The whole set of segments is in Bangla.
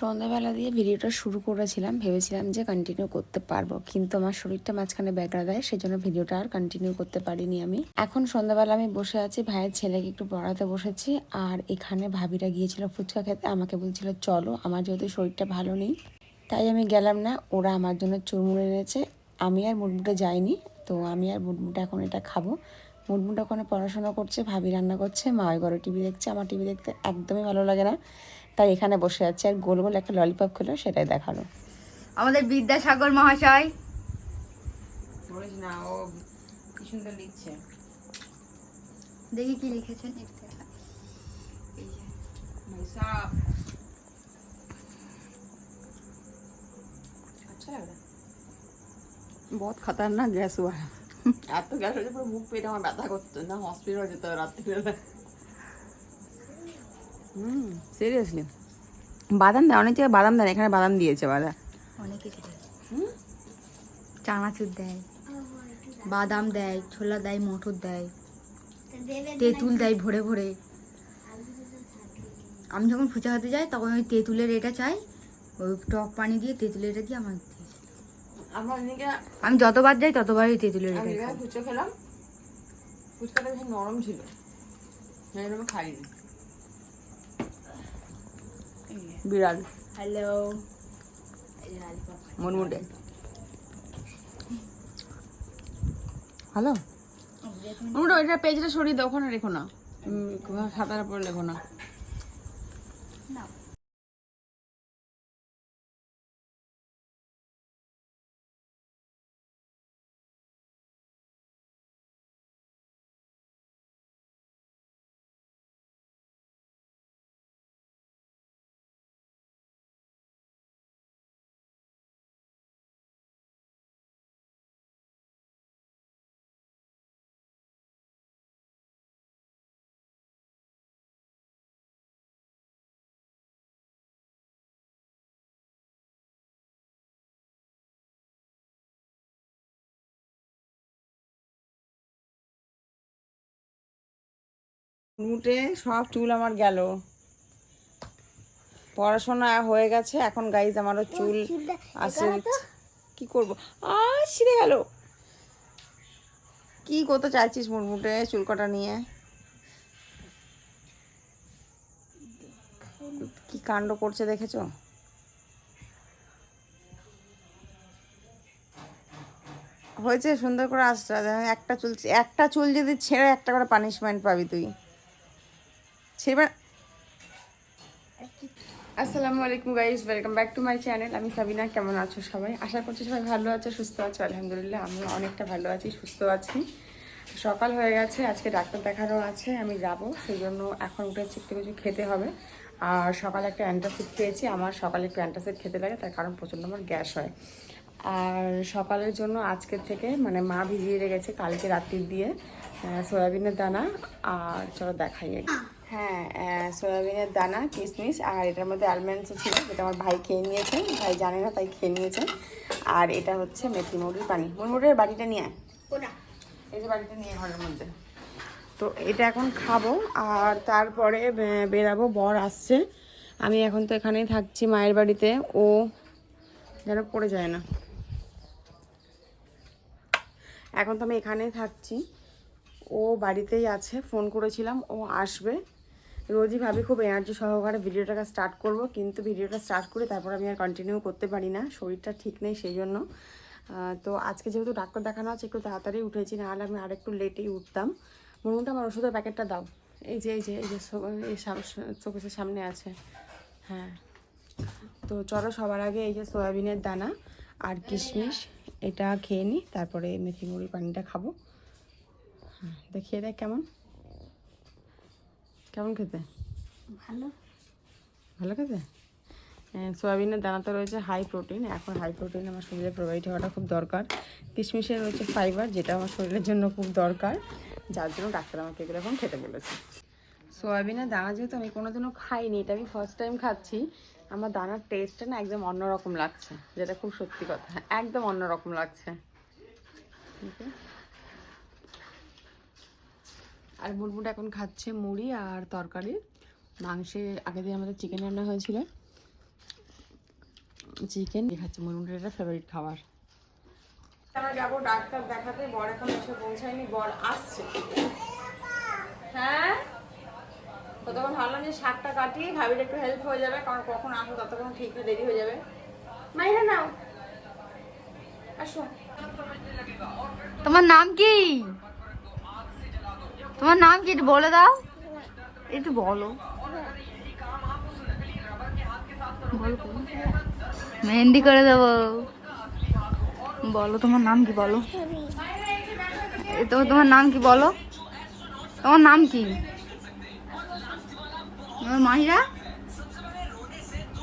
সন্ধ্যাবেলা দিয়ে ভিডিওটা শুরু করেছিলাম, ভেবেছিলাম যে কন্টিনিউ করতে পারব। কিন্তু আমার শরীরটা মাঝখানে ব্যাগড়া দেয়, সেজন্য ভিডিওটা আর কন্টিনিউ করতে পারিনি আমি। এখন সন্ধ্যাবেলা আমি বসে আছি, ভাইয়ের ছেলেকে একটু পড়াতে বসেছি, আর এখানে ভাবিরা গিয়েছিল ফুচকা খেতে, আমাকে বলছিল, চলো, আমার যেহেতু শরীরটা ভালো নেই, তাই আমি গেলাম না, ওরা আমার জন্য চুরমুড়ে এনেছে। আমি আর মুটমুটে যাইনি, তো আমি আর মুটমুটে এখন এটা খাব। মুটমুটে ওখানে পড়াশোনা করছে, ভাবি রান্না করছে, মা ওই ঘরে টিভি দেখছে, আমার টিভি দেখতে একদমই ভালো লাগে না। তাই এখানে বসে আছে আর গোল গোল একটা ললিপপ খেলো সেটাই দেখাল। আমাদের বিদ্যাসাগর মহাশয়। না দেখি কি লিখেছেন আচ্ছা। বহুত খতরনাক গ্যাস এত গ্যাস হয়েছে পুরো মুখ পেটে আমার ব্যথা করতো না হসপিটাল যেতে হবে রাত্রিবেলা। হুম সিরিয়াসলি বাদাম দেয় অনেক জায়গায় বাদাম দেয় এখানে বাদাম দিয়েছে বাদা। অনেক চানাচুর দেয় বাদাম দেয় ছোলা দেয় মটর দেয় তেঁতুল দেয় ভরে ভরে। আমি যখন ফুচা খেতে যাই তখন ওই তেঁতুলের এটা চাই ওই টক পানি দিয়ে তেঁতুলের এটা দিয়ে আমার আমি যতবার যাই ততবারই ওই তেঁতুলের এটা ফুচকা খেলাম। ফুচকাটা বেশ নরম ছিল। সেই খাইনি। বিড়াল। হ্যালো মুনমুটে হ্যালো মুনমুটে ওইটা পেজটা সরিয়ে দাও ওখানে রেখো না। সাঁতার উপর লেখো না। মুটে সব চুল আমার গেল। পড়াশোনা হয়ে গেছে এখন গাইজ আমারও চুল আসে কি করব? আর ছিঁড়ে গেল। কি করতে চাইছিস মুটমুটে চুল কটা নিয়ে? কি কাণ্ড করছে দেখেছ? হয়েছে সুন্দর করে আসছে একটা চুল একটা চুল যদি ছেড়ে একটা করে পানিশমেন্ট পাবি তুই। ছেড়ে আসসালামু আলাইকুম guys welcome back to my channel আমি সাবিনা, কেমন আছো সবাই? আশা করছি সবাই ভালো আছো, সুস্থ আছো, আলহামদুলিল্লাহ আমি অনেকটা ভালো আছি, সুস্থ আছি। সকাল হয়ে গেছে, আজকে ডাক্তার দেখানো আছে, আমি যাব সেই জন্য এখন উঠে চিকতে কিছু খেতে হবে। আর সকালে একটা অ্যান্টাসিড খেয়েছি, আমার সকালে একটু অ্যান্টাসিড খেতে লাগে, তার কারণ প্রচণ্ড আমার গ্যাস হয়। আর সকালের জন্য আজকের থেকে মানে মা ভিজিয়ে রেখেছে কালকে রাত্রির দিয়ে সয়াবিনের দানা, আর চলো দেখাই একটু। হ্যাঁ সয়াবিনের দানা কিশমিশ আর এটার মধ্যে আলমন্ডসও ছিল যেটা আমার ভাই খেয়ে নিয়েছে। ভাই জানে না তাই খেয়ে নিয়েছে। আর এটা হচ্ছে মেথি মুরগির পানি। মুড়মুড়ের বাড়িটা নিয়ে আয়। এই যে বাড়িটা নিয়ে ঘরের মধ্যে। তো এটা এখন খাব আর তারপরে বেরাবো বর আসছে। আমি এখন তো এখানেই থাকছি মায়ের বাড়িতে। ও যেন পড়ে যায় না। এখন তো আমি এখানেই থাকছি। ও বাড়িতেই আছে ফোন করেছিলাম ও আসবে। রোজই ভাবি খুব এনার্জি সহকারে ভিডিওটাকে স্টার্ট করব, কিন্তু ভিডিওটা স্টার্ট করে তারপর আমি আর কন্টিনিউ করতে পারি না, শরীরটা ঠিক নেই সেই জন্য। তো আজকে যেহেতু ডাক্তার দেখানো আছে, একটু তাড়াতাড়ি উঠেছি, নাহলে আমি আরেকটু লেটেই উঠতাম। মনে আমার ওষুধের প্যাকেটটা দাও। এই যে এই যে এই যে এই চোখের সামনে আছে। হ্যাঁ। তো চলো সবার আগে এই যে সয়াবিনের দানা আর কিশমিশ, এটা খেয়ে নিই তারপরে মেথি মুড়ি পানিটা খাব। হ্যাঁ দেখিয়ে দেখ কেমন? কেমন খেতে? ভালো। ভালো খেতে? হ্যাঁ, সয়াবিনের দানাতে রয়েছে হাই প্রোটিন এখন হাই প্রোটিন আমার শরীরে প্রোভাইড হওয়াটা খুব দরকার। কিশমিশে রয়েছে ফাইবার যেটা আমার শরীরের জন্য খুব দরকার। যার জন্য ডাক্তার আমাকে এগুলো এখন খেতে বলেছে। সয়াবিনের দানা যেহেতু আমি কোনোদিনও খাইনি এটা আমি ফার্স্ট টাইম খাচ্ছি। আমার দানার টেস্টটা না একদম অন্যরকম লাগছে যেটা খুব সত্যি কথা। একদম অন্যরকম লাগছে। Okay? আর বুটবুট এখন খাচ্ছে মুড়ি আর তরকারি। মাংসে আগে দিয়ে আমাদের চিকেন রান্না হয়েছিল। চিকেন খাচ্ছি মুরমুটের এটা ফেভারিট খাবার। আমরা যাব ডাক্তার দেখাতে বর এখন এসে পৌঁছায়নি বর আসছে। হ্যাঁ? তো তখন ভাবলাম যে শাকটা ভাবির একটু হেল্প হয়ে যাবে কারণ কখন ততক্ষণ ঠিক দেরি হয়ে যাবে। মাইরা নাও। আসো। তোমার নাম কি? তোমার নাম কি বলে দাও? একটু বলো। মেহেন্দি করে দেবো। বলো, তোমার নাম কি বলো? তোমার নাম কি বলো? তোমার নাম কি? মাহিরা?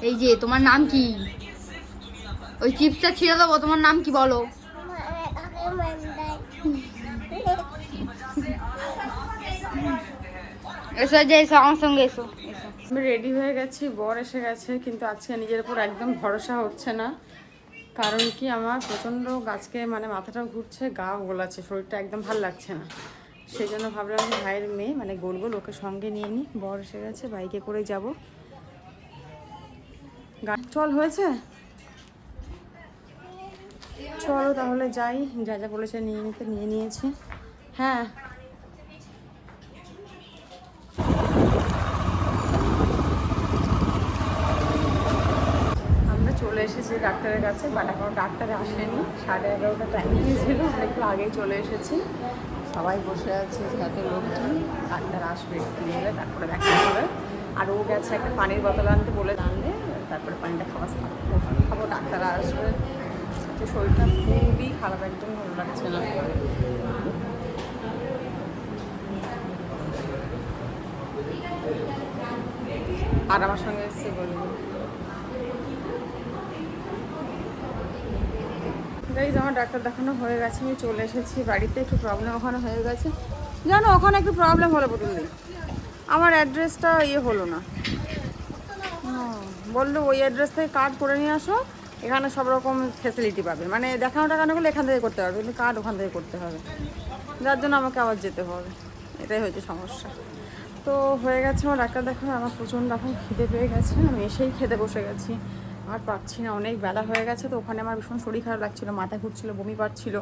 এই যে, তোমার নাম কি? ওই চিপসটা ছিঁড়ে দেবো, তোমার নাম কি বলো? এসো আমার সঙ্গে এসো। আমি রেডি হয়ে গেছি, বর এসে গেছে, কিন্তু আজকে নিজের উপর একদম ভরসা হচ্ছে না। কারণ কি আমার প্রচণ্ড গাছকে মানে মাথাটা ঘুরছে, গা গোলাচ্ছে, শরীরটা একদম ভালো লাগছে না। সেই জন্য ভাবলাম যে ভাইয়ের মেয়ে মানে গোল গোল ওকে সঙ্গে নিয়ে নিই বর এসে গেছে, বাইকে করে যাব। চল, হয়েছে? চলো তাহলে যাই, যা যা বলেছে নিয়ে নিতে, নিয়ে নিয়েছি। হ্যাঁ আমরা চলে এসেছি ডাক্তারের কাছে বাট এখন ডাক্তার আসেনি। সাড়ে এগারোটা টাইম দিয়েছিল একটু আগেই চলে এসেছি। সবাই বসে আছে যাতে লোকজন। ডাক্তার আসবে একটু নিয়ে তারপরে দেখা হবে। আর ও গেছে একটা পানির বোতল আনতে বলে আনলে তারপরে পানিটা খাওয়া খাব ডাক্তার আসবে। তো শরীরটা খুবই খারাপ, একদম ভালো লাগছে না। আর আমার সঙ্গে এসছে বলব গাইজ আমার ডাক্তার দেখানো হয়ে গেছে, আমি চলে এসেছি বাড়িতে, একটু প্রবলেম ওখানে হয়ে গেছে। জানো, ওখানে একটু প্রবলেম হলো পুতুলদি আমার অ্যাড্রেসটা ইয়ে হলো না। বলল ওই অ্যাড্রেস থেকে কার্ড করে নিয়ে আসো, এখানে সব রকম ফেসিলিটি পাবে। মানে দেখানো টাকানোগুলো এখান থেকে করতে পারবে কিন্তু কার্ড ওখান থেকে করতে হবে। যার জন্য আমাকে আবার যেতে হবে। এটাই হয়েছে সমস্যা। তো হয়ে গেছে আমার ডাক্তার দেখানো, আমার প্রচণ্ড এখন খিদে পেয়ে গেছে, আমি এসেই খেতে বসে গেছি। আর পাচ্ছি না। অনেক বেলা হয়ে গেছে তো ওখানে আমার ভীষণ শরীর খারাপ লাগছিল, মাথা ঘুরছিল, বমি পাচ্ছিল।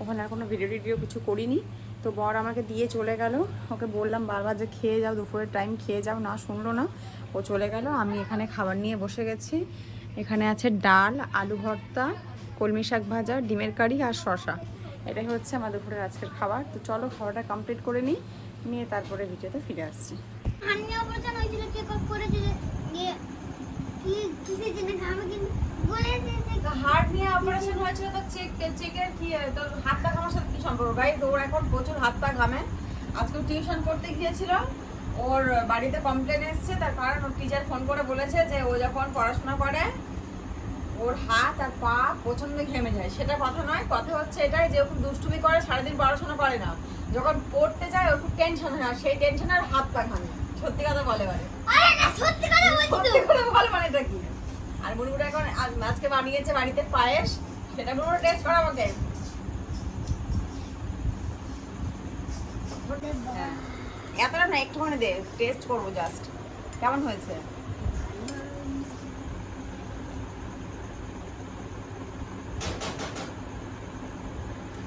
ওখানে আর কোনো ভিডিও টিডিও কিছু করিনি। তো বর আমাকে দিয়ে চলে গেল। ওকে বললাম, বারবার যে খেয়ে যাও, দুপুরের টাইম খেয়ে যাও, না শুনলো না। ও চলে গেল। আমি এখানে খাবার নিয়ে বসে গেছি। এখানে আছে ডাল, আলু ভর্তা, কলমি শাক ভাজা, ডিমের কারি আর শশা এটাই হচ্ছে আমার দুপুরের আজকের খাবার। তো চলো খাবারটা কমপ্লিট করে নিই, নিয়ে তারপরে ভিডিওতে ফিরে আসছি দিয়ে কি কিসের জন্য আমি কিন্তু বলেছে যে হার্ট নিয়ে অপারেশন হয়েছিল তো চেক চেকের কি তোর হাত পা ঘামার সাথে কি সম্পর্ক? গাইজ ওর এখন প্রচুর হাত পা ঘামে। আজকে টিউশন করতে গিয়েছিল। ওর বাড়িতে কমপ্লেন এসেছে তার কারণ ওর টিচার ফোন করে বলেছে যে ও যখন পড়াশোনা করে ওর হাত আর পা প্রচণ্ড ঘেমে যায়। সেটা কথা নয় কথা হচ্ছে এটাই যে ও খুব দুষ্টুমি করে সারাদিন পড়াশোনা করে না। যখন পড়তে যায় ওর খুব টেনশন হয় আর সেই টেনশন আর হাত পা ঘামে। সত্যি কথা বলে বলে আরে না সত্যি কথা বলছি তো সত্যি করে বল মানে এটা কি আর এখন আজ- আজকে বানিয়েছে বাড়িতে পায়েস, সেটা মুড়মুড়ে টেস্ট করা আমাকে। হ্যাঁ। এতটা না, একটুখানি দে টেস্ট করব জাস্ট কেমন হয়েছে?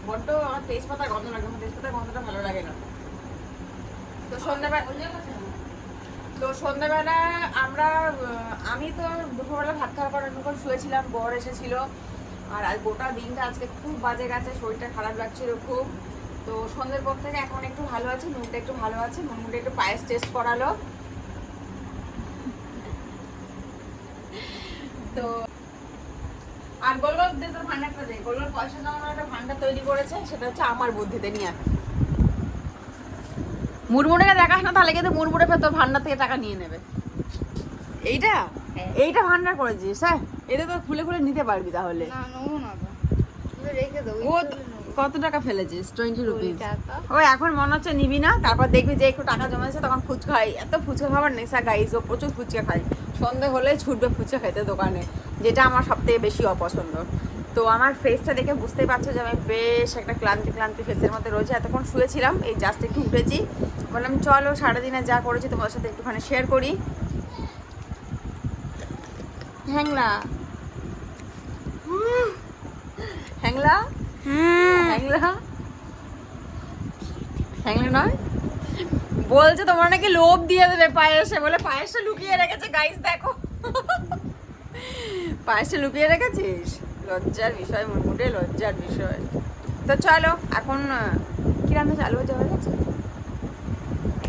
বড্ড আমার তেজপাতা গন্ধ লাগে, আমার তেজপাতার গন্ধটা ভালো লাগে না। তো সন্ধ্যাবেলা তো সন্ধ্যাবেলা আমরা আমি তো দুপুরবেলা ভাত খাওয়ার পর এরকম শুয়েছিলাম, বর এসেছিল। আর আজ গোটা দিনটা আজকে খুব বাজে গেছে, শরীরটা খারাপ লাগছিল খুব। তো সন্ধ্যের পর থেকে এখন একটু ভালো আছে মুখটা একটু ভালো আছে মুখটা একটু পায়েস টেস্ট করালো। তো আর গোলগোল দিয়ে তোর ভান্ডারটা দে গোলগোল পয়সা জমানোর একটা ভান্ডার তৈরি করেছে, সেটা হচ্ছে আমার বুদ্ধিতে নিয়ে মুড়মুড়েকে দেখাস না তাহলে কিন্তু মুড়মুড়ে ফের তোর ভান্ডার থেকে টাকা নিয়ে নেবে। এইটা? এইটা ভান্ডার করেছিস হ্যাঁ? এটা তো খুলে খুলে নিতে পারবি তাহলে। কত টাকা ফেলেছিস? টোয়েন্টি রুপিস ও এখন মনে হচ্ছে নিবি না তারপর দেখবি যে একটু টাকা জমেছে তখন ফুচকা খাই। এত ফুচকা খাবার নেশা গাইজ ও প্রচুর ফুচকা খাই সন্ধে হলে ছুটবে ফুচকা খেতে দোকানে যেটা আমার সব থেকে বেশি অপছন্দ। তো আমার ফেসটা দেখে বুঝতেই পারছ যে আমি বেশ একটা ক্লান্তি ক্লান্তি ফেসের মধ্যে রয়েছে। এতক্ষণ শুয়েছিলাম এই জাস্ট একটু উঠেছি। বললাম চলো সারাদিনে যা করেছি তোমাদের সাথে একটুখানি শেয়ার করি। হ্যাংলা। হ্যাংলা? হ্যাঁ হ্যাংলা? হ্যাংলা নয়? বলছে তোমার নাকি লোভ দিয়ে দেবে পায়েসে বলে পায়েসে লুকিয়ে রেখেছে গাইস দেখো। পায়েসে লুকিয়ে রেখেছিস? লজ্জার বিষয় মুটমুটে লজ্জার বিষয়। তো চলো এখন কি রান্না চালু হয়ে যাওয়া গেছে